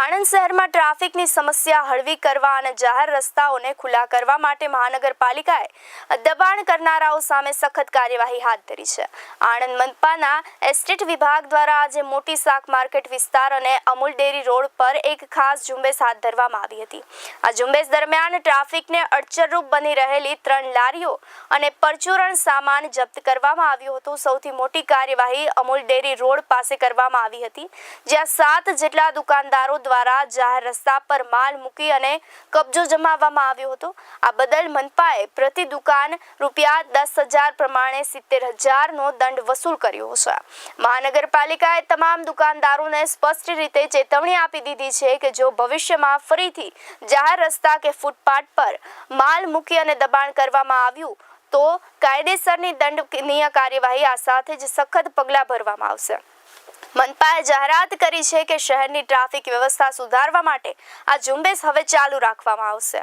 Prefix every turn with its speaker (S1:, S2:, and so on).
S1: આણંદ શહેરમાં ટ્રાફિકની સમસ્યા હળવી કરવા અને જાહેર રસ્તાઓને ખુલ્લા કરવા માટે મહાનગરપાલિકાએ દબાણ કરનારાઓ સામે સખત કાર્યવાહી હાથ ધરી છે. આણંદ મનપાના એસ્ટેટ વિભાગ દ્વારા આજે મોટી શાક માર્કેટ વિસ્તાર અને અમૂલ ડેરી રોડ પર એક ખાસ ઝુંબેશ હાથ ધરવામાં આવી હતી. આ ઝુંબેશ દરમિયાન ટ્રાફિકને અડચરરૂપ બની રહેલી ત્રણ લારીઓ અને પરચુરણ સામાન જપ્ત કરવામાં આવ્યું હતું. સૌથી મોટી કાર્યવાહી અમૂલ ડેરી રોડ પાસે કરવામાં આવી હતી, જ્યાં સાત જેટલા દુકાનદારો દ્વારા જાહેર રસ્તા પર માલ મૂકી અને કબજો જમાવવામાં આવ્યો હતો. આ બદલ મનપાએ પ્રતિ દુકાન રૂપિયા દસ હજાર પ્રમાણે સિત્તેર હજારનો દંડ વસૂલ કર્યો છે. મહાનગરપાલિકાએ તમામ દુકાનદારોને સ્પષ્ટ રીતે ચેતવણી આપી દીધી છે કે જો ભવિષ્યમાં ફરીથી જાહેર રસ્તા કે ફૂટપાથ પર માલ મૂકી અને દબાણ કરવામાં આવ્યું, તો કાયદેસરની દંડનીય કાર્યવાહી આ સાથે જ સખત પગલાં ભરવામાં આવશે. મનપાએ જાહેરાત કરી છે કે શહેરની ટ્રાફિક વ્યવસ્થા સુધારવા માટે આ ઝુંબેશ હવે ચાલુ રાખવામાં આવશે.